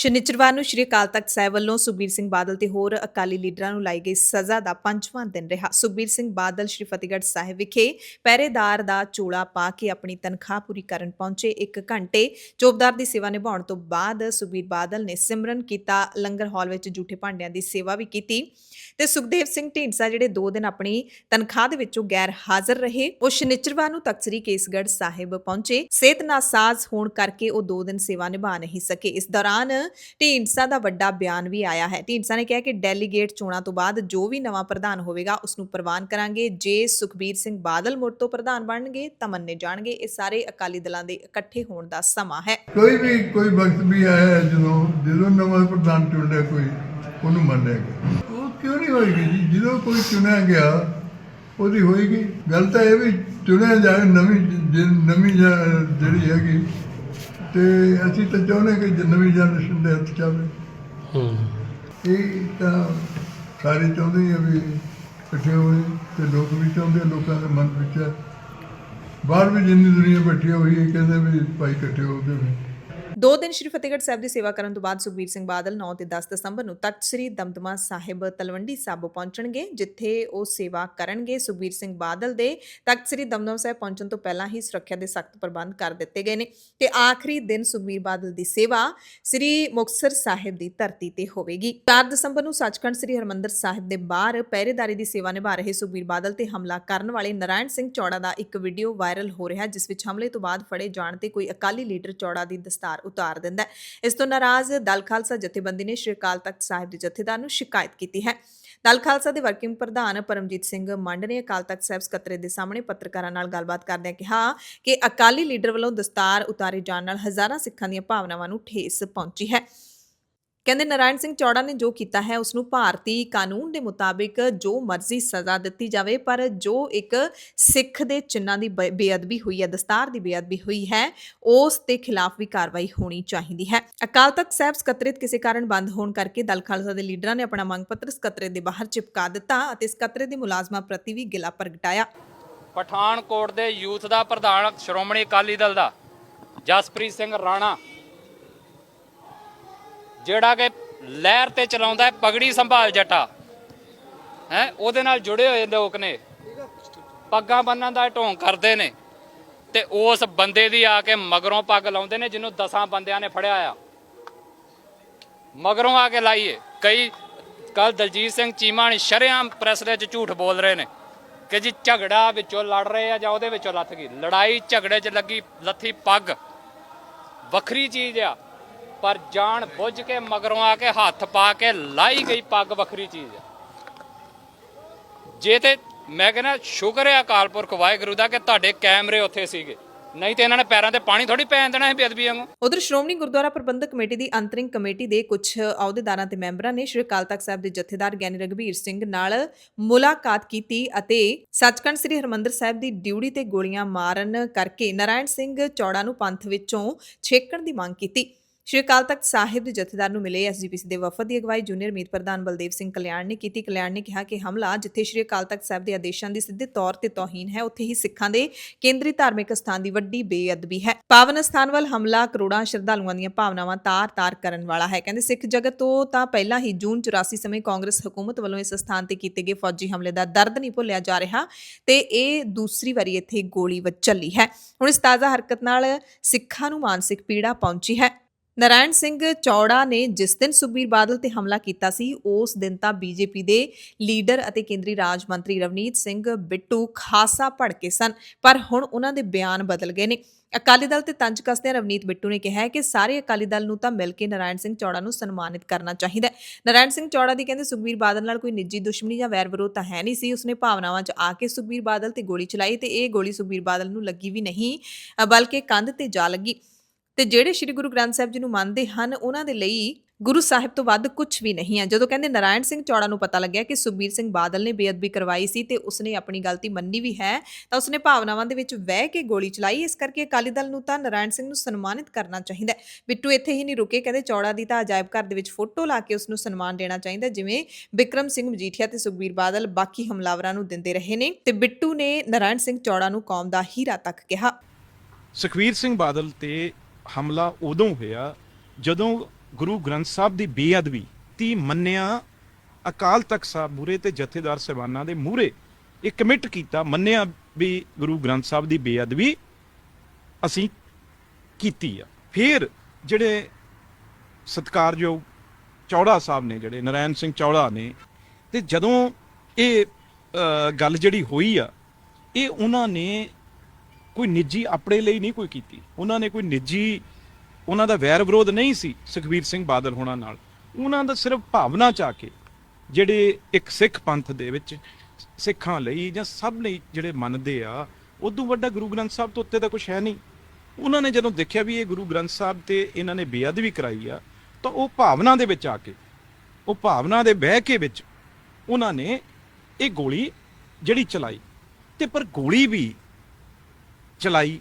ਸ਼ਨੀਚਰਵਾਰ ਨੂੰ ਸ਼੍ਰੀ ਅਕਾਲ ਤਖਤ ਸਾਹਿਬ ਵੱਲੋਂ ਸੁਖਬੀਰ ਸਿੰਘ ਬਾਦਲ ਤੇ ਹੋਰ ਅਕਾਲੀ ਲੀਡਰਾਂ ਨੂੰ ਲਾਈ ਗਈ ਸਜ਼ਾ ਦਾ ਪੰਜਵਾਂ ਦਿਨ ਰਿਹਾ। ਸੁਖਬੀਰ ਸਿੰਘ ਬਾਦਲ ਸ਼੍ਰੀ ਫਤਿਹਗੜ੍ਹ ਸਾਹਿਬ ਵਿਖੇ ਪਹਿਰੇਦਾਰ ਦਾ ਚੋਲਾ ਪਾ ਕੇ ਆਪਣੀ ਤਨਖਾਹ ਪੂਰੀ ਕਰਨ ਪਹੁੰਚੇ 1 ਘੰਟੇ। ਚੌਬਦਾਰ ਦੀ ਸੇਵਾ ਨਿਭਾਉਣ ਤੋਂ ਬਾਅਦ ਸੁਖਬੀਰ ਬਾਦਲ ਨੇ ਸਿਮਰਨ ਕੀਤਾ, ਲੰਗਰ ਹਾਲ ਵਿੱਚ ਜੂਠੇ ਭਾਂਡਿਆਂ ਦੀ ਸੇਵਾ ਵੀ ਕੀਤੀ ਤੇ ਸੁਖਦੇਵ ਸਿੰਘ ਢੀਂਡਸਾ ਜਿਹੜੇ 2 ਦਿਨ ਆਪਣੀ ਤਨਖਾਹ ਦੇ ਵਿੱਚੋਂ ਗੈਰ ਹਾਜ਼ਰ ਰਹੇ, ਉਹ ਸ਼ਨੀਚਰਵਾਰ ਨੂੰ ਤਖਤ ਸ੍ਰੀ ਕੇਸਗੜ੍ਹ ਸਾਹਿਬ ਪਹੁੰਚੇ। ਸਿਹਤ ਨਾਸਾਜ਼ ਹੋਣ ਕਰਕੇ ਉਹ 2 ਦਿਨ ਸੇਵਾ ਨਿਭਾ ਨਹੀਂ ਸਕੇ। ਇਸ ਦੌਰਾਨ ਢੀਂਡਸਾ ਦਾ ਵੱਡਾ ਬਿਆਨ ਵੀ ਆਇਆ ਹੈ। ਢੀਂਡਸਾ ਨੇ ਕਿਹਾ ਕਿ ਡੈਲੀਗੇਟ ਚੋਣਾਂ ਤੋਂ ਬਾਅਦ ਜੋ ਵੀ ਨਵਾਂ ਪ੍ਰਧਾਨ ਹੋਵੇਗਾ ਉਸ ਨੂੰ ਪ੍ਰਵਾਨ ਕਰਾਂਗੇ। ਜੇ ਸੁਖਬੀਰ ਸਿੰਘ ਬਾਦਲ ਮੁੜ ਤੋਂ ਪ੍ਰਧਾਨ ਬਣਨਗੇ ਤਾਂ ਮੰਨੇ ਜਾਣਗੇ। ਇਹ ਸਾਰੇ ਅਕਾਲੀ ਦਲਾਂ ਦੇ ਇਕੱਠੇ ਹੋਣ ਦਾ ਸਮਾਂ ਹੈ। ਕੋਈ ਵੀ, ਕੋਈ ਵਕਤ ਵੀ ਆਇਆ ਜਦੋਂ ਜਦੋਂ ਨਵਾਂ ਪ੍ਰਧਾਨ ਚੁਣਿਆ ਕੋਈ, ਉਹਨੂੰ ਮੰਨੇਗਾ ਉਹ ਕਿਉਂ ਨਹੀਂ ਹੋਏਗੀ ਜੀ? ਜਦੋਂ ਕੋਈ ਚੁਣਿਆ ਗਿਆ, ਉਹਦੀ ਹੋਏਗੀ। ਗੱਲ ਤਾਂ ਇਹ ਵੀ ਚੁਣਿਆ ਜਾਏ, ਨਵੀਂ ਨਵੀਂ ਜਿਹੜੀ ਹੈਗੀ ਤੇ ਅਸੀਂ ਤਾਂ ਚਾਹੁੰਦੇ ਕਿ ਨਵੀਂ ਜਨਰੇਸ਼ਨ ਦੇ ਹੱਥ ਚਾਵੇ ਹੂੰ। ਇਹ ਤਾਂ ਸਾਰੇ ਚਾਹੁੰਦੇ ਆ ਵੀ ਇਕੱਠੇ ਹੋਏ ਤੇ ਲੋਕ ਵੀ ਚਾਹੁੰਦੇ ਲੋਕਾਂ ਦੇ ਮਨ ਵਿੱਚ ਬਾਹਰ ਵੀ ਜਿੰਨੀ ਦੁਨੀਆ ਬੈਠੀ ਹੋਈ ਹੈ ਕਹਿੰਦੇ ਵੀ ਭਾਈ ਇਕੱਠੇ ਹੋ ਕੇ ਵੀ ਦੋ ਦਿਨ ਸ਼੍ਰੀ ਫਤਿਹਗੜ੍ਹ ਸਾਹਿਬ ਦੀ ਸੇਵਾ ਕਰਨ ਤੋਂ ਬਾਅਦ ਸੁਖਬੀਰ ਸਿੰਘ ਬਾਦਲ 9 ਤੇ 10 ਦਸੰਬਰ ਨੂੰ ਤਖਤ ਸ੍ਰੀ ਦਮਦਮਾ ਸਾਹਿਬ ਤਲਵੰਡੀ ਸਾਬੋ ਪਹੁੰਚਣਗੇ, ਜਿੱਥੇ ਉਹ ਸੇਵਾ ਕਰਨਗੇ। ਸੁਖਬੀਰ ਸਿੰਘ ਬਾਦਲ ਦੇ ਤਖਤ ਸ੍ਰੀ ਦਮਦਮਾ ਸਾਹਿਬ ਪਹੁੰਚਣ ਤੋਂ ਪਹਿਲਾਂ ਹੀ ਸੁਰੱਖਿਆ ਦੇ ਸਖਤ ਪ੍ਰਬੰਧ ਕਰ ਦਿੱਤੇ ਗਏ ਨੇ ਤੇ ਆਖਰੀ ਦਿਨ ਸੁਖਬੀਰ ਬਾਦਲ ਦੀ ਸੇਵਾ ਸ੍ਰੀ ਮੁਕਤਸਰ ਸਾਹਿਬ ਦੀ ਧਰਤੀ ਤੇ ਹੋਵੇਗੀ। 4 ਦਸੰਬਰ ਨੂੰ ਸੱਚਖੰਡ ਸ੍ਰੀ ਹਰਮੰਦਰ ਸਾਹਿਬ ਦੇ ਬਾਹਰ ਪਹਿਰੇਦਾਰੀ ਦੀ ਸੇਵਾ ਨਿਭਾ ਰਹੇ ਸੁਖਬੀਰ ਬਾਦਲ ਤੇ ਹਮਲਾ ਕਰਨ ਵਾਲੇ ਨਾਰਾਇਣ ਸਿੰਘ ਚੌੜਾ ਦਾ ਇੱਕ ਵੀਡੀਓ ਵਾਇਰਲ ਹੋ ਰਿਹਾ, ਜਿਸ ਵਿੱਚ ਹਮਲੇ ਤੋਂ ਬਾਅਦ ਫੜੇ ਜਾਣ ਤੇ ਕੋਈ ਅਕਾਲੀ ਲੀਡਰ ਚੌੜਾ ਦੀ ਦਸਤਾਰ ਉਤਾਰ ਦਿੰਦਾ ਹੈ। ਇਸ ਤੋਂ ਨਾਰਾਜ਼ ਦਲ ਖਾਲਸਾ ਜਥੇਬੰਦੀ ਨੇ ਸ਼੍ਰੀ ਅਕਾਲ ਤਖਤ ਸਾਹਿਬ ਦੇ ਜਥੇਦਾਰ ਨੂੰ ਸ਼ਿਕਾਇਤ ਕੀਤੀ ਹੈ। ਦਲ ਖਾਲਸਾ ਦੇ ਵਰਕਿੰਗ ਪ੍ਰਧਾਨ ਪਰਮਜੀਤ ਸਿੰਘ ਮੰਡ ਨੇ ਅਕਾਲ ਤਖਤ ਸਾਹਿਬ ਸਕੱਤਰੇ ਦੇ ਸਾਹਮਣੇ ਪੱਤਰਕਾਰਾਂ ਨਾਲ ਗੱਲਬਾਤ ਕਰਦਿਆਂ ਕਿਹਾ ਕਿ ਅਕਾਲੀ ਲੀਡਰ ਵੱਲੋਂ ਦਸਤਾਰ ਉਤਾਰੇ ਜਾਣ ਨਾਲ ਹਜ਼ਾਰਾਂ ਸਿੱਖਾਂ ਦੀਆਂ ਭਾਵਨਾਵਾਂ ਨੂੰ ਠੇਸ ਪਹੁੰਚੀ ਹੈ। ਕਹਿੰਦੇ ਨਾਰਾਇਣ ਸਿੰਘ ਚੌੜਾ ਨੇ ਜੋ ਕੀਤਾ ਹੈ ਉਸ ਨੂੰ ਭਾਰਤੀ ਕਾਨੂੰਨ ਦੇ ਮੁਤਾਬਿਕ ਜੋ ਮਰਜ਼ੀ ਸਜ਼ਾ ਦਿੱਤੀ ਜਾਵੇ, ਪਰ ਜੋ ਇੱਕ ਸਿੱਖ ਦੇ ਚਿੰਨ੍ਹਾਂ ਦੀ ਬੇ- ਬੇਅਦਬੀ ਹੋਈ ਹੈ, ਦਸਤਾਰ ਦੀ ਬੇਅਦਬੀ ਹੋਈ ਹੈ, ਉਸ ਦੇ ਖਿਲਾਫ ਵੀ ਕਾਰਵਾਈ ਹੋਣੀ ਚਾਹੀਦੀ ਹੈ। ਅਕਾਲ ਤਖਤ ਸਾਹਿਬ ਸਕੱਤਰੇਤ ਕਿਸੇ ਕਾਰਨ ਬੰਦ ਹੋਣ ਕਰਕੇ ਦਲ ਖਾਲਸਾ ਦੇ ਲੀਡਰਾਂ ਨੇ ਆਪਣਾ ਮੰਗ ਪੱਤਰ ਸਕੱਤਰੇਤ ਦੇ ਬਾਹਰ ਚਿਪਕਾ ਦਿੱਤਾ ਅਤੇ ਸਕੱਤਰੇਤ ਦੇ ਮੁਲਾਜ਼ਮਾਂ ਪ੍ਰਤੀ ਵੀ ਗਿਲਾ ਪ੍ਰਗਟਾਇਆ। ਪਠਾਨਕੋਟ ਦੇ ਯੂਥ ਦਾ ਪ੍ਰਧਾਨ ਸ਼੍ਰੋਮਣੀ ਅਕਾਲੀ ਦਲ ਦਾ ਜਸਪ੍ਰੀਤ ਸਿੰਘ ਰਾਣਾ ਜਿਹੜਾ ਕਿ ਲਹਿਰ ਤੇ ਚਲਾਉਂਦਾ ਹੈ, ਪਗੜੀ ਸੰਭਾਲ ਜਟਾ। ਹੈ, ਉਹਦੇ ਨਾਲ ਜੁੜੇ ਹੋਏ ਲੋਕ ਨੇ। ਪੱਗਾਂ ਬੰਨਣ ਦਾ ਢੋਂਗ ਕਰਦੇ ਨੇ। ਤੇ ਉਸ ਬੰਦੇ ਦੀ ਆ ਕੇ ਮਗਰੋਂ ਪੱਗ ਲਾਉਂਦੇ ਨੇ, ਜਿਹਨੂੰ ਦਸਾਂ ਬੰਦਿਆਂ ਨੇ ਫੜਿਆ ਆ। ਮਗਰੋਂ ਆ ਕੇ ਲਾਈਏ। ਕਈ ਕੱਲ ਦਲਜੀਤ ਸਿੰਘ ਚੀਮਾ ਨੇ ਸ਼ਰੇਆਮ ਪ੍ਰੈਸ ਦੇ ਵਿੱਚ ਝੂਠ ਬੋਲ ਰਹੇ ਨੇ ਕਿ ਜੀ ਝਗੜਾ ਵਿੱਚੋਂ ਲੜ ਰਹੇ ਆ ਜਾਂ ਉਹਦੇ ਵਿੱਚੋਂ ਲੱਥ ਗਈ। ਲੜਾਈ ਝਗੜੇ 'ਚ ਲੱਗੀ, ਲੱਥੀ ਪੱਗ। ਵੱਖਰੀ ਚੀਜ਼ ਆ। ਪਰ ਜਾਣ ਬੁੱਝ ਕੇ ਮਗਰੋਂ ਆ ਕੇ ਹੱਥ ਪਾ ਕੇ ਲਾਈ ਗਈ ਪੱਗ ਵੱਖਰੀ ਚੀਜ਼। ਆ ਜੇ ਤੇ ਮੈਂ ਕਹਿੰਦਾ, ਸ਼ੁਕਰ ਹੈ ਅਕਾਲ ਪੁਰਖ ਵਾਹਿਗੁਰੂ ਦਾ ਕਿ ਤੁਹਾਡੇ ਕੈਮਰੇ ਉੱਥੇ ਸੀਗੇ। ਨਹੀਂ ਤੇ ਇਹਨਾਂ ਨੇ ਪੈਰਾਂ ਤੇ ਪਾਣੀ ਥੋੜੀ ਪੈਣ ਦੇਣਾ ਸੀ ਬੇਅਦਬੀ ਵਾਂਗੂ। ਉਧਰ ਸ਼੍ਰੋਮਣੀ ਗੁਰਦੁਆਰਾ ਪ੍ਰਬੰਧਕ ਕਮੇਟੀ ਦੀ ਅੰਤਰਿੰਗ ਕਮੇਟੀ ਦੇ ਕੁਝ ਅਹੁਦੇਦਾਰਾਂ ਤੇ ਮੈਂਬਰਾਂ ਨੇ ਸ਼੍ਰੀ ਅਕਾਲ ਤਖਤ ਸਾਹਿਬ ਦੇ ਜਥੇਦਾਰ ਗਿਆਨੀ ਰਗਵੀਰ ਸਿੰਘ ਨਾਲ ਮੁਲਾਕਾਤ ਕੀਤੀ ਅਤੇ ਸੱਚਖੰਡ ਸ੍ਰੀ ਹਰਮੰਦਰ ਸਾਹਿਬ ਦੀ ਡਿਊਟੀ ਤੇ ਗੋਲੀਆਂ ਮਾਰਨ ਕਰਕੇ ਨਾਰਾਇਣ ਸਿੰਘ ਚੌੜਾ ਨੂੰ ਪੰਥ ਵਿੱਚੋਂ ਛੇਕਣ ਦੀ ਮੰਗ ਕੀਤੀ। ਸ਼੍ਰੀ ਅਕਾਲ ਤਖਤ ਸਾਹਿਬ ਦੇ ਜਥੇਦਾਰ ਨੂੰ ਮਿਲੇ ਐਸਜੀਪੀਸੀ ਦੇ ਵਫਦ ਦੀ ਅਗਵਾਈ। ਜੂਨੀਅਰ ਮੀਤ ਪ੍ਰਧਾਨ ਬਲਦੇਵ ਸਿੰਘ ਕਲਿਆਣ ਨੇ ਕੀਤੀ। ਕਲਿਆਣ ਨੇ ਕਿਹਾ ਕਿ ਹਮਲਾ, ਜਿੱਥੇ ਸ਼੍ਰੀ ਅਕਾਲ ਤਖਤ ਸਾਹਿਬ ਦੇ ਆਦੇਸ਼ਾਂ ਦੀ ਸਿੱਧੇ ਤੌਰ ਤੇ ਤੋਹੀਨ ਹੈ, ਉੱਥੇ ਹੀ ਸਿੱਖਾਂ ਦੇ ਕੇਂਦਰੀ ਧਾਰਮਿਕ ਸਥਾਨ ਦੀ ਵੱਡੀ ਬੇਅਦਬੀ ਹੈ। ਪਾਵਨ ਸਥਾਨ ਵੱਲ ਹਮਲਾ, ਕਰੋੜਾਂ ਸ਼ਰਧਾਲੂਆਂ ਦੀਆਂ ਭਾਵਨਾਵਾਂ ਤਾਰ-ਤਾਰ ਕਰਨ ਵਾਲਾ ਹੈ, ਕਹਿੰਦੇ ਸਿੱਖ ਜਗਤ ਤੋਂ ਤਾਂ ਪਹਿਲਾਂ ਹੀ ਜੂਨ 84 ਸਮੇਂ ਕਾਂਗਰਸ ਹਕੂਮਤ ਵੱਲੋਂ ਇਸ ਸਥਾਨ ਤੇ ਕੀਤੇ ਗਏ ਫੌਜੀ ਹਮਲੇ ਦਾ ਦਰਦ ਨਹੀਂ ਭੁੱਲਿਆ ਜਾ ਰਿਹਾ ਤੇ ਇਹ ਦੂਸਰੀ ਵਾਰੀ ਇੱਥੇ ਗੋਲੀ ਵੱਜ ਚੱਲੀ ਹੈ। ਹੁਣ ਇਸ ਤਾਜ਼ਾ ਹਰਕਤ ਨਾਲ ਸਿੱਖਾਂ ਨੂੰ ਮਾਨਸਿਕ ਪੀੜਾ ਪਹੁੰਚੀ ਹੈ। ਨਾਰਾਇਣ ਸਿੰਘ ਚੌੜਾ ਨੇ ਜਿਸ ਦਿਨ ਸੁਖਬੀਰ ਬਾਦਲ ਤੇ ਹਮਲਾ ਕੀਤਾ ਸੀ, ਉਸ ਦਿਨ ਤਾਂ ਬੀਜੇਪੀ ਦੇ ਲੀਡਰ ਅਤੇ ਕੇਂਦਰੀ ਰਾਜ ਮੰਤਰੀ ਰਵਨੀਤ ਸਿੰਘ ਬਿੱਟੂ ਖਾਸਾ ਭੜਕੇ ਸਨ, ਪਰ ਹੁਣ ਉਹਨਾਂ ਦੇ ਬਿਆਨ ਬਦਲ ਗਏ ਨੇ। ਅਕਾਲੀ ਦਲ ਤੇ ਤੰਜ ਕਸਦਿਆਂ ਰਵਨੀਤ ਬਿੱਟੂ ਨੇ ਕਿਹਾ ਹੈ ਕਿ ਸਾਰੇ ਅਕਾਲੀ ਦਲ ਨੂੰ ਤਾਂ ਮਿਲ ਕੇ ਨਾਰਾਇਣ ਸਿੰਘ ਚੌੜਾ ਨੂੰ ਸਨਮਾਨਿਤ ਕਰਨਾ ਚਾਹੀਦਾ ਹੈ। ਨਾਰਾਇਣ ਸਿੰਘ ਚੌੜਾ ਦੀ ਕਹਿੰਦੇ ਸੁਖਬੀਰ ਬਾਦਲ ਨਾਲ ਕੋਈ ਨਿੱਜੀ ਦੁਸ਼ਮਣੀ ਜਾਂ ਵੈਰ ਵਿਰੋਧ ਤਾਂ ਹੈ ਨਹੀਂ ਸੀ। ਉਸਨੇ ਭਾਵਨਾਵਾਂ 'ਚ ਆ ਕੇ ਸੁਖਬੀਰ ਬਾਦਲ ਤੇ ਗੋਲੀ ਚਲਾਈ ਤੇ ਇਹ ਗੋਲੀ ਸੁਖਬੀਰ ਬਾਦਲ ਨੂੰ ਲੱਗੀ ਵੀ ਨਹੀਂ ਬਲਕਿ ਕੰਧ ਤੇ ਜਾ ਲੱਗੀ। ਤੇ ਜਿਹੜੇ ਸ੍ਰੀ ਗੁਰੂ ਗ੍ਰੰਥ ਸਾਹਿਬ ਜੀ ਨੂੰ ਮੰਨਦੇ ਹਨ, ਉਹਨਾਂ ਦੇ ਲਈ ਗੁਰੂ ਸਾਹਿਬ ਤੋਂ ਵੱਧ ਕੁਝ ਵੀ ਨਹੀਂ ਹੈ। ਜਦੋਂ ਕਹਿੰਦੇ ਨਾਰਾਇਣ ਸਿੰਘ ਚੌੜਾ ਨੂੰ ਪਤਾ ਲੱਗਿਆ ਕਿ ਸੁਖਬੀਰ ਸਿੰਘ ਬਾਦਲ ਨੇ ਬੇਅਦਬੀ ਕਰਵਾਈ ਸੀ ਤੇ ਉਸਨੇ ਆਪਣੀ ਗਲਤੀ ਮੰਨੀ ਵੀ ਹੈ, ਤਾਂ ਉਸਨੇ ਭਾਵਨਾਵਾਂ ਦੇ ਵਿੱਚ ਵਹਿ ਕੇ ਗੋਲੀ ਚਲਾਈ। ਇਸ ਕਰਕੇ ਅਕਾਲੀ ਦਲ ਨੂੰ ਤਾਂ ਨਾਰਾਇਣ ਸਿੰਘ ਨੂੰ ਸਨਮਾਨਿਤ ਕਰਨਾ ਚਾਹੀਦਾ ਹੈ। ਬਿੱਟੂ ਇੱਥੇ ਹੀ ਨਹੀਂ ਰੁਕੇ, ਕਹਿੰਦੇ ਚੌੜਾ ਦੀ ਤਾਂ ਅਜਾਇਬ ਘਰ ਦੇ ਵਿੱਚ ਫੋਟੋ ਲਾ ਕੇ ਉਸ ਨੂੰ ਸਨਮਾਨ ਦੇਣਾ ਚਾਹੀਦਾ ਜਿਵੇਂ ਵਿਕਰਮ ਸਿੰਘ ਮਜੀਠੀਆ ਤੇ ਸੁਖਬੀਰ ਬਾਦਲ ਬਾਕੀ ਹਮਲਾਵਰਾਂ ਨੂੰ ਦਿੰਦੇ ਰਹੇ ਨੇ। ਤੇ ਬਿੱਟੂ ਨੇ ਨਾਰਾਇਣ ਸਿੰਘ ਚੌੜਾ ਨੂੰ ਕੌਮ ਦਾ ਹੀਰਾ ਤੱਕ ਕਿਹਾ। ਸੁਖਬੀਰ ਸਿੰਘ ਬਾਦਲ ਤੇ ਹਮਲਾ ਉਦੋਂ ਹੋਇਆ ਜਦੋਂ ਗੁਰੂ ਗ੍ਰੰਥ ਸਾਹਿਬ ਦੀ ਬੇਅਦਬੀ ਤੀ ਮੰਨਿਆ ਅਕਾਲ ਤਖਤ ਸਾਹਿਬ ਮੂਰੇ ਤੇ ਜਥੇਦਾਰ ਸਹਿਬਾਨਾਂ ਦੇ ਮੂਰੇ ਇਹ ਕਮਿਟ ਕੀਤਾ, ਮੰਨਿਆ ਵੀ ਗੁਰੂ ਗ੍ਰੰਥ ਸਾਹਿਬ ਦੀ ਬੇਅਦਬੀ ਅਸੀਂ ਕੀਤੀ ਆ। ਫਿਰ ਜਿਹੜੇ ਸਤਿਕਾਰਯੋਗ ਚੌੜਾ ਸਾਹਿਬ ਨੇ, ਜਿਹੜੇ ਨਰਾਇਣ ਸਿੰਘ ਚੌੜਾ ਨੇ ਤੇ ਜਦੋਂ ਇਹ ਗੱਲ ਜਿਹੜੀ ਹੋਈ ਆ, ਇਹ ਉਹਨਾਂ ਨੇ ਕੋਈ ਨਿੱਜੀ ਆਪਣੇ ਲਈ ਨਹੀਂ ਕੋਈ ਕੀਤੀ। ਉਹਨਾਂ ਨੇ ਕੋਈ ਨਿੱਜੀ, ਉਹਨਾਂ ਦਾ ਵੈਰ ਵਿਰੋਧ ਨਹੀਂ ਸੀ ਸੁਖਬੀਰ ਸਿੰਘ ਬਾਦਲ ਹੋਣਾ ਨਾਲ। ਉਹਨਾਂ ਦਾ ਸਿਰਫ ਭਾਵਨਾ ਚ ਆ ਕੇ ਜਿਹੜੇ ਇੱਕ ਸਿੱਖ ਪੰਥ ਦੇ ਵਿੱਚ ਸਿੱਖਾਂ ਲਈ ਜਾਂ ਸਭ ਲਈ ਜਿਹੜੇ ਮੰਨਦੇ ਆ, ਉਦੋਂ ਵੱਡਾ ਗੁਰੂ ਗ੍ਰੰਥ ਸਾਹਿਬ ਤੋਂ ਉੱਤੇ ਤਾਂ ਕੁਝ ਹੈ ਨਹੀਂ। ਉਹਨਾਂ ਨੇ ਜਦੋਂ ਦੇਖਿਆ ਵੀ ਇਹ ਗੁਰੂ ਗ੍ਰੰਥ ਸਾਹਿਬ ਤੇ ਇਹਨਾਂ ਨੇ ਬੇਅਦਬੀ ਕਰਾਈ ਆ, ਤਾਂ ਉਹ ਭਾਵਨਾ ਦੇ ਵਿੱਚ ਆ ਕੇ, ਉਹ ਭਾਵਨਾ ਦੇ ਬਹਿ ਕੇ ਵਿੱਚ ਉਹਨਾਂ ਨੇ ਇਹ ਗੋਲੀ ਜਿਹੜੀ ਚਲਾਈ। ਤੇ ਪਰ ਗੋਲੀ ਵੀ ਚਲਾਈ।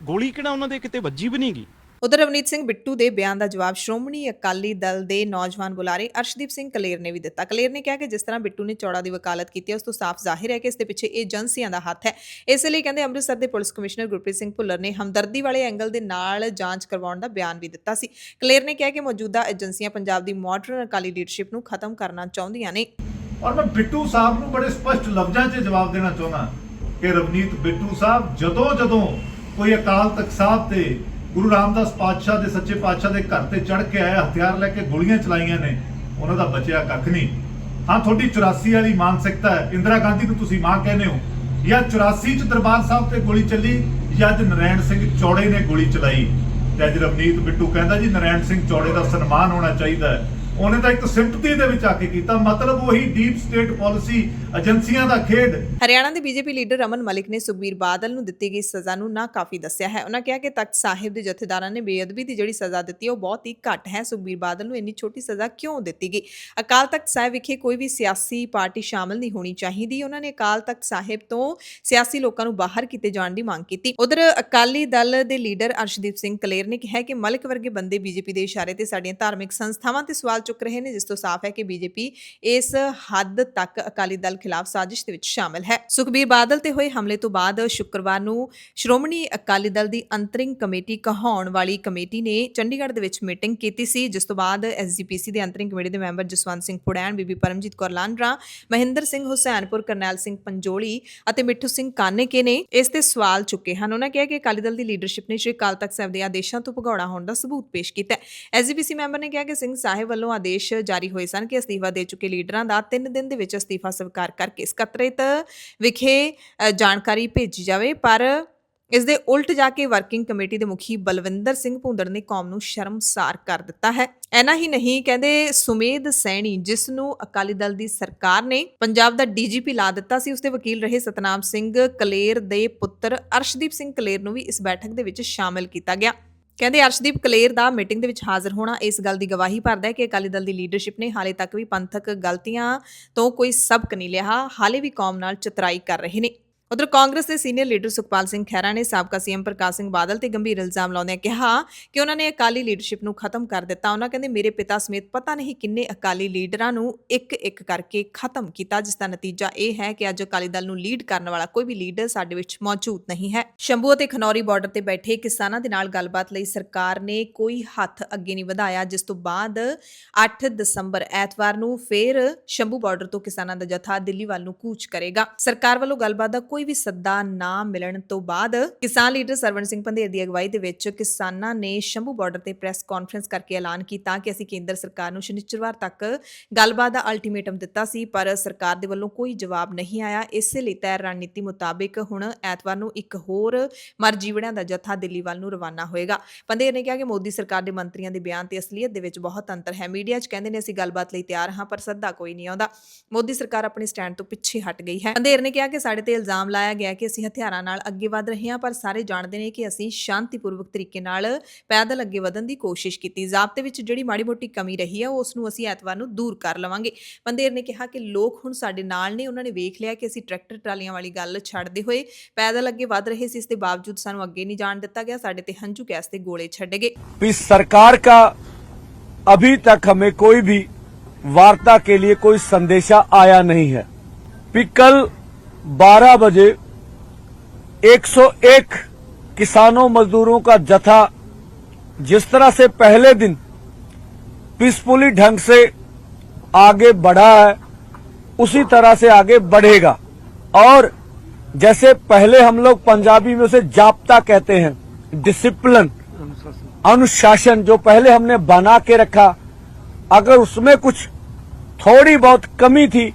ਗੋਲੀ ਕਿਹੜਾ ਉਹਨਾਂ ਦੇ ਕਿਤੇ ਵੱਜੀ ਵੀ ਨਹੀਂ ਗਈ। ਉਧਰ ਰਵਨੀਤ ਸਿੰਘ ਬਿੱਟੂ ਦੇ ਬਿਆਨ ਦਾ ਜਵਾਬ ਸ਼੍ਰੋਮਣੀ ਅਕਾਲੀ ਦਲ ਦੇ ਨੌਜਵਾਨ ਬੁਲਾਰੇ ਅਰਸ਼ਦੀਪ ਸਿੰਘ ਕਲੇਰ ਨੇ ਵੀ ਦਿੱਤਾ। ਕਲੇਰ ਨੇ ਕਿਹਾ ਕਿ ਜਿਸ ਤਰ੍ਹਾਂ ਬਿੱਟੂ ਨੇ ਚੌੜਾ ਦੀ ਵਕਾਲਤ ਕੀਤੀ ਹੈ ਉਸ ਤੋਂ ਸਾਫ਼ ਜ਼ਾਹਿਰ ਹੈ ਕਿ ਇਸ ਦੇ ਪਿੱਛੇ ਏਜੰਸੀਆਂ ਦਾ ਹੱਥ ਹੈ। ਇਸ ਲਈ ਕਹਿੰਦੇ ਅੰਮ੍ਰਿਤਸਰ ਦੇ ਪੁਲਿਸ ਕਮਿਸ਼ਨਰ ਗੁਰਪ੍ਰੀਤ ਸਿੰਘ ਭੁੱਲਰ ਨੇ ਹਮਦਰਦੀ ਵਾਲੇ ਐਂਗਲ ਦੇ ਨਾਲ ਜਾਂਚ ਕਰਵਾਉਣ ਦਾ ਬਿਆਨ ਵੀ ਦਿੱਤਾ ਸੀ। ਕਲੇਰ ਨੇ ਕਿਹਾ ਕਿ ਮੌਜੂਦਾ ਏਜੰਸੀਆਂ ਪੰਜਾਬ ਦੀ ਮਾਡਰਨ ਅਕਾਲੀ ਲੀਡਰਸ਼ਿਪ ਨੂੰ ਖਤਮ ਕਰਨਾ ਚਾਹੁੰਦੀਆਂ ਨੇ। ਔਰ ਮੈਂ ਬਿੱਟੂ ਸਾਹਿਬ ਨੂੰ ਬੜੇ ਸਪਸ਼ਟ ਲਫ਼ਜ਼ਾਂ 'ਚ ਜਵਾਬ ਦੇਣਾ ਚਾਹੁੰਦਾ। ਕਿ ਰਵਨੀਤ ਬਿੱਟੂ ਸਾਹਿਬ ਜਦੋਂ ਜਦੋਂ ਕੋਈ ਅਕਾਲ ਤਖਤ ਸਾਹਿਬ ਤੇ ਗੁਰੂ ਰਾਮਦਾਸ ਪਾਤਸ਼ਾਹ ਦੇ ਸੱਚੇ ਪਾਤਸ਼ਾਹ ਦੇ ਘਰ ਤੇ ਚੜ ਕੇ ਆਇਆ, ਹਥਿਆਰ ਲੈ ਕੇ ਗੋਲੀਆਂ ਚਲਾਈਆਂ ਨੇ, ਉਹਨਾਂ ਦਾ ਬਚਿਆ ਕੱਖ ਨਹੀਂ। ਹਾਂ, ਤੁਹਾਡੀ 84 ਵਾਲੀ ਮਾਨਸਿਕਤਾ ਹੈ। ਇੰਦਰਾ ਗਾਂਧੀ ਨੂੰ ਤੁਸੀਂ ਮਾਂ ਕਹਿੰਦੇ ਹੋ। ਜਾਂ 84 ਚ ਦਰਬਾਰ ਸਾਹਿਬ ਤੇ ਗੋਲੀ ਚੱਲੀ, ਜਾਂ ਅੱਜ ਨਰੈਣ ਸਿੰਘ ਚੌੜੇ ਨੇ ਗੋਲੀ ਚਲਾਈ। ਤੇ ਅੱਜ ਰਵਨੀਤ ਬਿੱਟੂ ਕਹਿੰਦਾ ਜੀ, ਨਰੈਣ ਸਿੰਘ ਚੌੜੇ ਦਾ ਸਨਮਾਨ ਹੋਣਾ ਚਾਹੀਦਾ ਹੈ। ਉਹਨੇ ਤਾਂ ਇੱਕ ਸਿੰਪਥੀ ਦੇ ਵਿੱਚ ਆ ਕੇ ਕੀਤਾ। ਮਤਲਬ ਉਹੀ ਡੀਪ ਸਟੇਟ ਪਾਲਿਸੀ ਏਜੰਸੀਆਂ ਦਾ ਖੇਡ। ਹਰਿਆਣਾ ਦੇ ਬੀਜੇਪੀ ਲੀਡਰ ਰਮਨ ਮਲਿਕ ਨੇ ਸੁਖਬੀਰ ਬਾਦਲ ਨੂੰ ਦਿੱਤੀ ਗਈ ਸਜ਼ਾ ਨੂੰ ਨਾ ਕਾਫੀ ਦੱਸਿਆ ਹੈ। ਉਹਨਾਂ ਕਿਹਾ ਕਿ ਤਖਤ ਸਾਹਿਬ ਦੇ ਜਥੇਦਾਰਾਂ ਨੇ ਬੇਅਦਬੀ ਦੀ ਜਿਹੜੀ ਸਜ਼ਾ ਦਿੱਤੀ ਹੈ ਉਹ ਬਹੁਤ ਹੀ ਘੱਟ ਹੈ। ਸੁਖਬੀਰ ਬਾਦਲ ਨੂੰ ਇੰਨੀ ਛੋਟੀ ਸਜ਼ਾ ਕਿਉਂ ਦਿੱਤੀ ਗਈ? ਅਕਾਲ ਤਖਤ ਸਾਹਿਬ ਵਿਖੇ ਕੋਈ ਵੀ ਸਿਆਸੀ ਪਾਰਟੀ ਸ਼ਾਮਲ ਨਹੀਂ ਹੋਣੀ ਚਾਹੀਦੀ। ਉਹਨਾਂ ਨੇ ਅਕਾਲ ਤਖਤ ਸਾਹਿਬ ਤੋਂ ਸਿਆਸੀ ਲੋਕਾਂ ਨੂੰ ਬਾਹਰ ਕੀਤੇ ਜਾਣ ਦੀ ਮੰਗ ਕੀਤੀ। ਉਧਰ ਅਕਾਲੀ ਦਲ ਦੇ ਲੀਡਰ ਅਰਸ਼ਦੀਪ ਸਿੰਘ ਕਲੇਰ ਨੇ ਕਿਹਾ ਕਿ ਮਲਿਕ ਵਰਗੇ ਬੰਦੇ ਬੀਜੇਪੀ ਦੇ ਇਸ਼ਾਰੇ ਤੇ ਸਾਡੀਆਂ ਧਾਰਮਿਕ ਸੰਸਥਾਵਾਂ ਤੇ ਸਵਾਲ ਚੁੱਕ ਰਹੇ ਨੇ, ਜਿਸ ਤੋਂ ਸਾਫ਼ ਹੈ ਕਿ ਬੀਜੇਪੀ ਇਸ ਹੱਦ ਤੱਕ ਅਕਾਲੀ ਦਲ ਖਿਲਾਫ ਸਾਜ਼ਿਸ਼ ਦੇ ਵਿੱਚ ਸ਼ਾਮਲ ਹੈ। ਸੁਖਬੀਰ ਬਾਦਲ ਤੇ ਹੋਏ ਹਮਲੇ ਤੋਂ ਬਾਅਦ ਸ਼ੁੱਕਰਵਾਰ ਨੂੰ ਸ਼੍ਰੋਮਣੀ ਅਕਾਲੀ ਦਲ ਦੀ ਅੰਤਰਿੰਗ ਕਮੇਟੀ ਕਹਾਉਣ ਵਾਲੀ ਕਮੇਟੀ ਨੇ ਚੰਡੀਗੜ੍ਹ ਦੇ ਵਿੱਚ ਮੀਟਿੰਗ ਕੀਤੀ ਸੀ, ਜਿਸ ਤੋਂ ਬਾਅਦ ਐਸਜੀਪੀਸੀ ਦੇ ਅੰਤਰਿੰਗ ਕਮੇਟੀ ਦੇ ਮੈਂਬਰ ਜਸਵੰਤ ਸਿੰਘ ਪੁੜੈਣ, ਬੀਬੀ ਪਰਮਜੀਤ ਕੌਰ ਲਾਂਡਰਾ, ਮਹਿੰਦਰ ਸਿੰਘ ਹੁਸੈਨਪੁਰ, ਕਰਨੈਲ ਸਿੰਘ ਪੰਜੋਲੀ ਅਤੇ ਮਿੱਠੂ ਸਿੰਘ ਕਾਨੇਕੇ ਨੇ ਇਸ ਤੇ ਸਵਾਲ ਚੁੱਕੇ ਹਨ। ਉਹਨਾਂ ਕਿਹਾ ਕਿ ਅਕਾਲੀ ਦਲ ਦੀ ਲੀਡਰਸ਼ਿਪ ਨੇ ਸ਼੍ਰੀ ਅਕਾਲ ਤਖਤ ਸਾਹਿਬ ਦੇ ਆਦੇਸ਼ਾਂ ਤੋਂ ਭਗੌੜਾ ਹੋਣ ਦਾ ਸਬੂਤ ਪੇਸ਼ ਕੀਤਾ ਹੈ। ਐਸਜੀਪੀਸੀ ਮੈਂਬਰ ਨੇ ਕਿਹਾ ਕਿ ਸਿੰਘ ਸਾਹਿਬ ਵੱਲੋਂ ਆਦੇਸ਼ ਜਾਰੀ ਹੋਏ ਸਨ ਕਿ ਅਸਤੀਫਾ ਦੇ ਚੁੱਕੇ ਲੀਡਰਾਂ ਦਾ 3 ਦਿਨ ਦੇ ਵਿੱਚ ਅਸਤੀਫਾ ਸਵੀਕਾਰ ਕਰਕੇ, ਸਕੱਤਰੇਤ ਵਿਖੇ ਜਾਣਕਾਰੀ ਭੇਜੀ ਜਾਵੇ। ਪਰ ਇਸ ਦੇ ਉਲਟ ਜਾ ਕੇ ਵਰਕਿੰਗ ਕਮੇਟੀ ਦੇ ਮੁਖੀ ਬਲਵਿੰਦਰ ਸਿੰਘ ਭੁੰਦੜ ਨੇ ਕੌਮ ਨੂੰ ਸ਼ਰਮਸਾਰ ਕਰ ਦਿੱਤਾ ਹੈ। ਐਨਾ ਹੀ ਨਹੀਂ, ਕਹਿੰਦੇ ਸੁਮੇਧ ਸੈਣੀ, ਜਿਸ ਨੂੰ ਅਕਾਲੀ ਦਲ ਦੀ ਸਰਕਾਰ ਨੇ ਪੰਜਾਬ ਦਾ ਡੀਜੀਪੀ ਲਾ ਦਿੱਤਾ ਸੀ, ਉਸਦੇ ਵਕੀਲ ਰਹੇ ਸਤਨਾਮ ਸਿੰਘ ਕਲੇਰ ਦੇ ਪੁੱਤਰ ਅਰਸ਼ਦੀਪ ਸਿੰਘ ਕਲੇਰ ਨੂੰ ਵੀ ਇਸ ਬੈਠਕ ਦੇ ਵਿੱਚ ਸ਼ਾਮਲ ਕੀਤਾ ਗਿਆ। ਕਹਿੰਦੇ ਅਰਸ਼ਦੀਪ ਕਲੇਰ ਦਾ ਮੀਟਿੰਗ ਦੇ ਵਿੱਚ ਹਾਜ਼ਰ ਹੋਣਾ ਇਸ ਗੱਲ ਦੀ ਗਵਾਹੀ ਭਰਦਾ ਹੈ ਕਿ ਅਕਾਲੀ ਦਲ ਦੀ ਲੀਡਰਸ਼ਿਪ ਨੇ ਹਾਲੇ ਤੱਕ ਵੀ ਪੰਥਕ ਗਲਤੀਆਂ ਤੋਂ ਕੋਈ ਸਬਕ ਨਹੀਂ ਲਿਆ। ਹਾਲੇ ਵੀ ਕੌਮ ਨਾਲ ਚਤਰਾਈ ਕਰ ਰਹੇ ਨੇ। ਉਧਰ ਕਾਂਗਰਸ ਦੇ ਸੀਨੀਅਰ ਲੀਡਰ ਸੁਖਪਾਲ ਸਿੰਘ ਖਹਿਰਾ ਨੇ ਸਾਬਕਾ ਸੀਐਮ ਪ੍ਰਕਾਸ਼ ਸਿੰਘ ਬਾਦਲ ਤੇ ਗੰਭੀਰ ਇਲਜ਼ਾਮ ਲਾਉਂਦਿਆਂ ਕਿਹਾ ਕਿ ਉਹਨਾਂ ਨੇ ਅਕਾਲੀ ਲੀਡਰਸ਼ਿਪ ਨੂੰ ਖਤਮ ਕਰ ਦਿੱਤਾ। ਉਹਨਾਂ ਕਹਿੰਦੇ, ਮੇਰੇ ਪਿਤਾ ਸਮੇਤ ਪਤਾ ਨਹੀਂ ਕਿੰਨੇ ਅਕਾਲੀ ਲੀਡਰਾਂ ਨੂੰ ਇੱਕ ਇੱਕ ਕਰਕੇ ਖਤਮ ਕੀਤਾ, ਜਿਸ ਦਾ ਨਤੀਜਾ ਇਹ ਹੈ ਕਿ ਅੱਜ ਅਕਾਲੀ ਦਲ ਨੂੰ ਲੀਡ ਕਰਨ ਵਾਲਾ ਕੋਈ ਵੀ ਲੀਡਰ ਸਾਡੇ ਵਿੱਚ ਮੌਜੂਦ ਨਹੀਂ ਹੈ। ਸ਼ੰਭੂ ਅਤੇ ਖਨੌਰੀ ਬਾਰਡਰ ਤੇ ਬੈਠੇ ਕਿਸਾਨਾਂ ਦੇ ਨਾਲ ਗੱਲਬਾਤ ਲਈ ਸਰਕਾਰ ਨੇ ਕੋਈ ਹੱਥ ਅੱਗੇ ਨਹੀਂ ਵਧਾਇਆ, ਜਿਸ ਤੋਂ ਬਾਅਦ 8 ਦਸੰਬਰ ਐਤਵਾਰ ਨੂੰ ਫੇਰ ਸ਼ੰਭੂ ਬਾਰਡਰ ਤੋਂ ਕਿਸਾਨਾਂ ਦਾ ਜਥਾ ਦਿੱਲੀ ਵੱਲ ਨੂੰ ਕੂਚ ਕਰੇਗਾ। ਸਰਕਾਰ ਵੱਲੋਂ ਗੱਲਬਾਤ ਦਾ ਕੋਈ ਵੀ ਸੱਦਾ ਨਾ ਮਿਲਣ ਤੋਂ ਬਾਅਦ ਕਿਸਾਨ ਲੀਡਰ ਸਰਵਣ ਸਿੰਘ ਪੰਧੇਰ ਦੀ ਅਗਵਾਈ ਦੇ ਵਿੱਚ ਕਿਸਾਨਾਂ ਨੇ ਸ਼ੰਭੂ ਬਾਰਡਰ ਤੇ ਪ੍ਰੈਸ ਕਾਨਫਰੰਸ ਕਰਕੇ ਐਲਾਨ ਕੀਤਾ ਕਿ ਅਸੀਂ ਕੇਂਦਰ ਸਰਕਾਰ ਨੂੰ ਸ਼ਨੀਚਰਵਾਰ ਤੱਕ ਗੱਲਬਾਤ ਦਾ ਅਲਟੀਮੇਟਮ ਦਿੱਤਾ ਸੀ, ਪਰ ਸਰਕਾਰ ਦੇ ਵੱਲੋਂ ਕੋਈ ਜਵਾਬ ਨਹੀਂ ਆਇਆ। ਇਸੇ ਲਈ ਤੈਅ ਰਣਨੀਤੀ ਮੁਤਾਬਿਕ ਹੁਣ ਐਤਵਾਰ ਨੂੰ ਇੱਕ ਹੋਰ ਮਰਜੀਵੜਿਆਂ ਦਾ ਜਥਾ ਦਿੱਲੀ ਵੱਲ ਨੂੰ ਰਵਾਨਾ ਹੋਏਗਾ। ਪੰਧੇਰ ਨੇ ਕਿਹਾ ਕਿ ਮੋਦੀ ਸਰਕਾਰ ਦੇ ਮੰਤਰੀਆਂ ਦੇ ਬਿਆਨ ਤੇ ਅਸਲੀਅਤ ਦੇ ਵਿੱਚ ਬਹੁਤ ਅੰਤਰ ਹੈ। ਮੀਡੀਆ 'ਚ ਕਹਿੰਦੇ ਨੇ, ਅਸੀਂ ਗੱਲਬਾਤ ਲਈ ਤਿਆਰ ਹਾਂ, ਪਰ ਸੱਦਾ ਕੋਈ ਨਹੀਂ ਆਉਂਦਾ। ਮੋਦੀ ਸਰਕਾਰ ਆਪਣੇ ਸਟੈਂਡ ਤੋਂ ਪਿੱਛੇ ਹਟ ਗਈ ਹੈ। ਪੰਧੇਰ ਨੇ ਕਿਹਾ ਕਿ ਸਾਡੇ ਤੇ ਇਲਜ਼ਾਮ ਲਾਇਆ ਗਿਆ ਕਿ ਅਸੀਂ ਹਥਿਆਰਾਂ ਨਾਲ ਅੱਗੇ ਵਧ ਰਹੇ ਹਾਂ ਪਰ ਸਾਰੇ ਜਾਣਦੇ ਨੇ ਕਿ ਅਸੀਂ ਸ਼ਾਂਤੀਪੂਰਵਕ ਤਰੀਕੇ ਨਾਲ ਪੈਦਲ ਅੱਗੇ ਵਧਣ ਦੀ ਕੋਸ਼ਿਸ਼ ਕੀਤੀ ਜ਼ਾਬਤੇ ਵਿੱਚ ਜਿਹੜੀ ਮਾੜੀ ਮੋਟੀ ਕਮੀ ਰਹੀ ਹੈ ਉਸ ਨੂੰ ਅਸੀਂ ਐਤਵਾਰ ਨੂੰ ਦੂਰ ਕਰ ਲਵਾਂਗੇ ਪੰਧੇਰ ਨੇ ਕਿਹਾ ਕਿ ਲੋਕ ਹੁਣ ਸਾਡੇ ਨਾਲ ਨੇ ਉਹਨਾਂ ਨੇ ਵੇਖ ਲਿਆ ਕਿ ਅਸੀਂ ਟਰੈਕਟਰ ਟਰਾਲੀਆਂ ਵਾਲੀ ਗੱਲ ਛੱਡਦੇ ਹੋਏ ਪੈਦਲ ਅੱਗੇ ਵਧ ਰਹੇ ਸੀ ਇਸ ਦੇ ਬਾਵਜੂਦ ਸਾਨੂੰ ਅੱਗੇ ਨਹੀਂ ਜਾਣ ਦਿੱਤਾ ਗਿਆ ਸਾਡੇ ਤੇ ਹੰਝੂ ਗੈਸ ਦੇ ਗੋਲੇ ਛੱਡੇ ਗਏ भी सरकार का अभी तक हमें कोई भी वार्ता के लिए कोई संदेशा आया नहीं है भी कल 12 बजे 101 किसानों मजदूरों का जथा जिस तरह से पहले दिन पीसफुली ढंग से आगे बढ़ा है, उसी तरह से आगे बढ़ेगा। और जैसे पहले हम लोग पंजाबी में उसे जाप्ता कहते हैं डिसिप्लिन अनुशासन जो पहले हमने बना के रखा, अगर उसमें कुछ थोड़ी बहुत कमी थी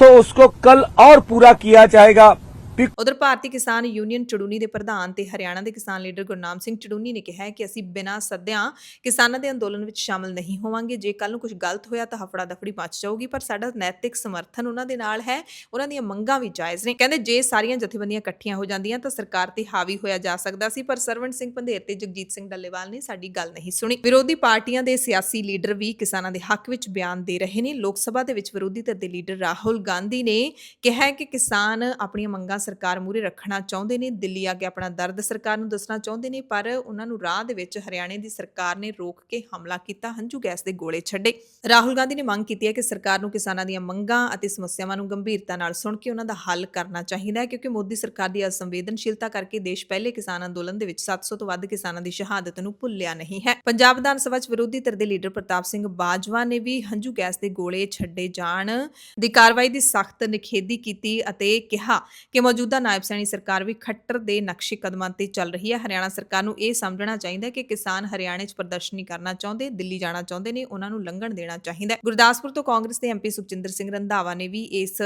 तो उसको कल और पूरा किया जाएगा भी ਉਧਰ ਭਾਰਤੀ ਕਿਸਾਨ ਯੂਨੀਅਨ ਚੜੂਨੀ ਦੇ ਪ੍ਰਧਾਨ ਤੇ ਹਰਿਆਣਾ ਦੇ ਕਿਸਾਨ ਲੀਡਰ ਗੁਰਨਾਮ ਸਿੰਘ ਚੜੂਨੀ ਨੇ ਕਿਹਾ ਹੈ ਕਿ ਅਸੀਂ ਬਿਨਾਂ ਸੱਦਿਆਂ ਕਿਸਾਨਾਂ ਦੇ ਅੰਦੋਲਨ ਵਿੱਚ ਸ਼ਾਮਲ ਨਹੀਂ ਹੋਵਾਂਗੇ। ਜੇ ਕੱਲ ਨੂੰ ਕੁਝ ਗਲਤ ਹੋਇਆ ਤਾਂ ਹਫੜਾ ਦਫੜੀ ਮਚ ਜਾਊਗੀ, ਪਰ ਸਾਡਾ ਨੈਤਿਕ ਸਮਰਥਨ ਉਹਨਾਂ ਦੇ ਨਾਲ ਹੈ, ਉਹਨਾਂ ਦੀਆਂ ਮੰਗਾਂ ਵੀ ਜਾਇਜ਼ ਨੇ। ਕਹਿੰਦੇ ਜੇ ਸਾਰੀਆਂ ਜਥੇਬੰਦੀਆਂ ਇਕੱਠੀਆਂ ਹੋ ਜਾਂਦੀਆਂ ਤਾਂ ਸਰਕਾਰ ਤੇ ਹਾਵੀ ਹੋਇਆ ਜਾ ਸਕਦਾ ਸੀ, ਪਰ ਸਰਵਣ ਸਿੰਘ ਪੰਧੇਰ ਤੇ ਜਗਜੀਤ ਸਿੰਘ ਡੱਲੇਵਾਲ ਨੇ ਸਾਡੀ ਗੱਲ ਨਹੀਂ ਸੁਣੀ। ਵਿਰੋਧੀ ਪਾਰਟੀਆਂ ਦੇ ਸਿਆਸੀ ਲੀਡਰ ਵੀ ਕਿਸਾਨਾਂ ਦੇ ਹੱਕ ਵਿੱਚ ਬਿਆਨ ਦੇ ਰਹੇ ਨੇ। ਲੋਕ ਸਭਾ ਦੇ ਵਿੱਚ ਵਿਰੋਧੀ ਧਿਰ ਦੇ ਲੀਡਰ ਰਾਹੁਲ ਗਾਂਧੀ ਨੇ ਕਿਹਾ ਕਿ ਕਿਸਾਨ ਆਪਣੀਆਂ ਮੰਗਾਂ ਸਰਕਾਰ ਮੂਹਰੇ ਰੱਖਣਾ ਚਾਹੁੰਦੇ ਨੇ, ਦਿੱਲੀ ਆ ਕੇ ਆਪਣਾ ਦਰਦ ਸਰਕਾਰ ਨੂੰ ਦੱਸਣਾ ਚਾਹੁੰਦੇ ਨੇ, ਪਰ ਉਹਨਾਂ ਨੂੰ ਰਾਹ ਦੇ ਵਿੱਚ ਹਰਿਆਣੇ ਦੀ ਸਰਕਾਰ ਨੇ ਰੋਕ ਕੇ ਹਮਲਾ ਕੀਤਾ, ਹੰਝੂ ਗੈਸ ਦੇ ਗੋਲੇ ਛੱਡੇ। ਰਾਹੁਲ ਗਾਂਧੀ ਨੇ ਮੰਗ ਕੀਤੀ ਹੈ ਕਿ ਸਰਕਾਰ ਨੂੰ ਕਿਸਾਨਾਂ ਦੀਆਂ ਮੰਗਾਂ ਅਤੇ ਸਮੱਸਿਆਵਾਂ ਨੂੰ ਗੰਭੀਰਤਾ ਨਾਲ ਸੁਣ ਕੇ ਉਹਨਾਂ ਦਾ ਹੱਲ ਕਰਨਾ ਚਾਹੀਦਾ ਹੈ, ਕਿਉਂਕਿ ਮੋਦੀ ਸਰਕਾਰ ਦੀ ਅਸੰਵੇਦਨਸ਼ੀਲਤਾ ਕਰਕੇ ਦੇਸ਼ ਪਹਿਲੇ ਕਿਸਾਨ ਅੰਦੋਲਨ ਦੇ ਵਿੱਚ 700 ਤੋਂ ਵੱਧ ਕਿਸਾਨਾਂ ਦੀ ਸ਼ਹਾਦਤ ਨੂੰ ਭੁੱਲਿਆ ਨਹੀਂ ਹੈ। ਪੰਜਾਬ ਵਿਧਾਨ ਸਭਾ 'ਚ ਵਿਰੋਧੀ ਧਿਰ ਦੇ ਲੀਡਰ ਪ੍ਰਤਾਪ ਸਿੰਘ ਬਾਜਵਾ ਨੇ ਵੀ ਹੰਝੂ ਗੈਸ ਦੇ ਗੋਲੇ ਛੱਡੇ ਜਾਣ ਦੀ ਕਾਰਵਾਈ ਦੀ ਸਖਤ ਨਿਖੇਧੀ ਕੀਤੀ ਅਤੇ ਕਿਹਾ ਕਿ ਮੌਜੂਦਾ ਨਾਇਬ ਸੈਣੀ ਸਰਕਾਰ ਵੀ ਖੱਟਰ ਦੇ ਨਕਸ਼ੇ ਕਦਮਾਂ ਤੇ ਚੱਲ ਰਹੀ ਹੈ। ਹਰਿਆਣਾ ਸਰਕਾਰ ਨੂੰ ਇਹ ਸਮਝਣਾ ਚਾਹੀਦਾ ਹੈ ਕਿ ਕਿਸਾਨ ਹਰਿਆਣੇ 'ਚ ਪ੍ਰਦਰਸ਼ਨੀ ਕਰਨਾ ਚਾਹੁੰਦੇ, ਦਿੱਲੀ ਜਾਣਾ ਚਾਹੁੰਦੇ ਨੇ, ਉਹਨਾਂ ਨੂੰ ਲੰਘਣ ਦੇਣਾ ਚਾਹੀਦਾ ਹੈ। ਗੁਰਦਾਸਪੁਰ ਤੋਂ ਕਾਂਗਰਸ ਦੇ ਐਮਪੀ ਸੁਖਜਿੰਦਰ ਸਿੰਘ ਰੰਧਾਵਾ ਨੇ ਵੀ ਇਸ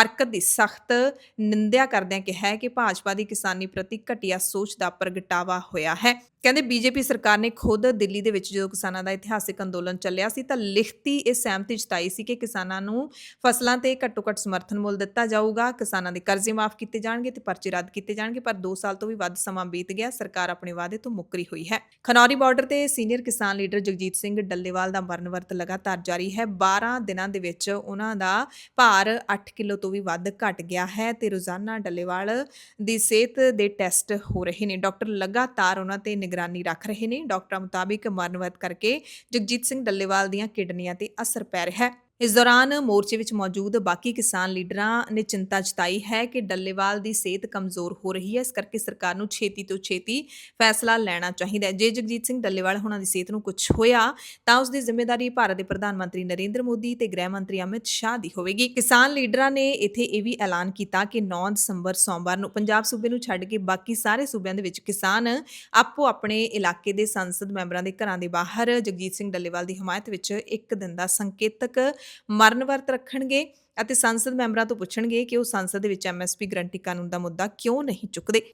ਹਰਕਤ ਦੀ ਸਖਤ ਨਿੰਦਿਆ ਕਰਦਿਆਂ ਕਿਹਾ ਹੈ ਕਿ ਭਾਜਪਾ ਦੀ ਕਿਸਾਨੀ ਪ੍ਰਤੀ ਘਟੀਆ ਸੋਚ ਦਾ ਪ੍ਰਗਟਾਵਾ ਹੋਇਆ ਹੈ। ਕਹਿੰਦੇ ਬੀਜੇਪੀ ਸਰਕਾਰ ਨੇ ਖੁਦ ਦਿੱਲੀ ਦੇ ਵਿੱਚ ਜਦੋਂ ਕਿਸਾਨਾਂ ਦਾ ਇਤਿਹਾਸਿਕ ਅੰਦੋਲਨ ਚੱਲਿਆ ਸੀ ਤਾਂ ਲਿਖਤੀ ਇਹ ਸਹਿਮਤੀ ਜਤਾਈ ਸੀ ਕਿ ਕਿਸਾਨਾਂ ਨੂੰ ਫਸਲਾਂ ਤੇ ਘੱਟੋ ਘੱਟ ਸਮਰਥਨ ਮੁੱਲ ਦਿੱਤਾ ਜਾਊਗਾ, ਕਿਸਾਨਾਂ ਦੇ ਕਰਜ਼ੇ ਮਾਫ ਕੀਤੇ ਜਾਣਗੇ ਤੇ ਪਰਚੇ ਰੱਦ ਕੀਤੇ ਜਾਣਗੇ, ਪਰ 2 ਸਾਲ ਤੋਂ ਵੀ ਵੱਧ ਸਮਾਂ ਬੀਤ ਗਿਆ, ਸਰਕਾਰ ਆਪਣੇ ਵਾਅਦੇ ਤੋਂ ਮੁੱਕਰੀ ਹੋਈ ਹੈ। ਖਨੌਰੀ ਬਾਰਡਰ ਤੇ ਸੀਨੀਅਰ ਕਿਸਾਨ ਲੀਡਰ ਜਗਜੀਤ ਸਿੰਘ ਡੱਲੇਵਾਲ ਦਾ ਮਰਨ ਵਰਤ ਲਗਾਤਾਰ ਜਾਰੀ ਹੈ। 12 ਦਿਨਾਂ ਦੇ ਵਿੱਚ ਉਹਨਾਂ ਦਾ ਭਾਰ 8 ਕਿਲੋ ਤੋਂ ਵੀ ਵੱਧ ਘਟ ਗਿਆ ਹੈ ਤੇ ਰੋਜ਼ਾਨਾ ਡੱਲੇਵਾਲ ਦੀ ਸਿਹਤ ਦੇ ਟੈਸਟ ਹੋ ਰਹੇ ਨੇ। ਡਾਕਟਰ ਲਗਾਤਾਰ ਉਹਨਾਂ ਤੇ ਨਿਗਰਾਨੀ ਰੱਖ ਰਹੇ ਨੇ। ਡਾਕਟਰਾਂ ਮੁਤਾਬਿਕ ਮਰਨ ਵਰਤ ਕਰਕੇ ਜਗਜੀਤ ਸਿੰਘ ਡੱਲੇਵਾਲ ਦੀਆਂ ਕਿਡਨੀਆਂ ਤੇ ਅਸਰ ਪੈ ਰਿਹਾ ਹੈ। ਇਸ ਦੌਰਾਨ ਮੋਰਚੇ ਵਿੱਚ ਮੌਜੂਦ ਬਾਕੀ ਕਿਸਾਨ ਲੀਡਰਾਂ ਨੇ ਚਿੰਤਾ ਜਤਾਈ ਹੈ ਕਿ ਡੱਲੇਵਾਲ ਦੀ ਸਿਹਤ ਕਮਜ਼ੋਰ ਹੋ ਰਹੀ ਹੈ। ਇਸ ਕਰਕੇ ਸਰਕਾਰ ਨੂੰ ਛੇਤੀ ਤੋਂ ਛੇਤੀ ਫੈਸਲਾ ਲੈਣਾ ਚਾਹੀਦਾ ਹੈ। ਜੇ ਜਗਜੀਤ ਸਿੰਘ ਡੱਲੇਵਾਲ ਉਹਨਾਂ ਦੀ ਸਿਹਤ ਨੂੰ ਕੁਝ ਹੋਇਆ, ਤਾਂ ਉਸ ਦੀ ਜ਼ਿੰਮੇਵਾਰੀ ਭਾਰਤ ਦੇ ਪ੍ਰਧਾਨ ਮੰਤਰੀ ਨਰਿੰਦਰ ਮੋਦੀ ਤੇ ਗ੍ਰਹਿ ਮੰਤਰੀ ਅਮਿਤ ਸ਼ਾਹ ਦੀ ਹੋਵੇਗੀ। ਕਿਸਾਨ ਲੀਡਰਾਂ ਨੇ ਇੱਥੇ ਇਹ ਵੀ ਐਲਾਨ ਕੀਤਾ ਕਿ 9 ਦਸੰਬਰ ਸੋਮਵਾਰ ਨੂੰ ਪੰਜਾਬ ਸੂਬੇ ਨੂੰ ਛੱਡ ਕੇ ਬਾਕੀ ਸਾਰੇ ਸੂਬਿਆਂ ਦੇ ਵਿੱਚ ਕਿਸਾਨ ਆਪੋ ਆਪਣੇ ਇਲਾਕੇ ਦੇ ਸੰਸਦ ਮੈਂਬਰਾਂ ਦੇ ਘਰਾਂ ਦੇ ਬਾਹਰ ਜਗਜੀਤ ਸਿੰਘ ਡੱਲੇਵਾਲ ਦੀ ਹਮਾਇਤ ਵਿੱਚ ਇੱਕ ਦਿਨ ਦਾ ਸੰਕੇਤਕ ਮਰਨ ਵਰਤ ਰੱਖਣਗੇ ਅਤੇ ਸੰਸਦ ਮੈਂਬਰਾਂ ਤੋਂ ਪੁੱਛਣਗੇ ਕਿ ਉਹ ਸੰਸਦ ਦੇ ਵਿੱਚ ਐਮਐਸਪੀ ਗਰੰਟੀ ਕਾਨੂੰਨ ਦਾ ਮੁੱਦਾ ਕਿਉਂ ਨਹੀਂ ਚੁੱਕਦੇ।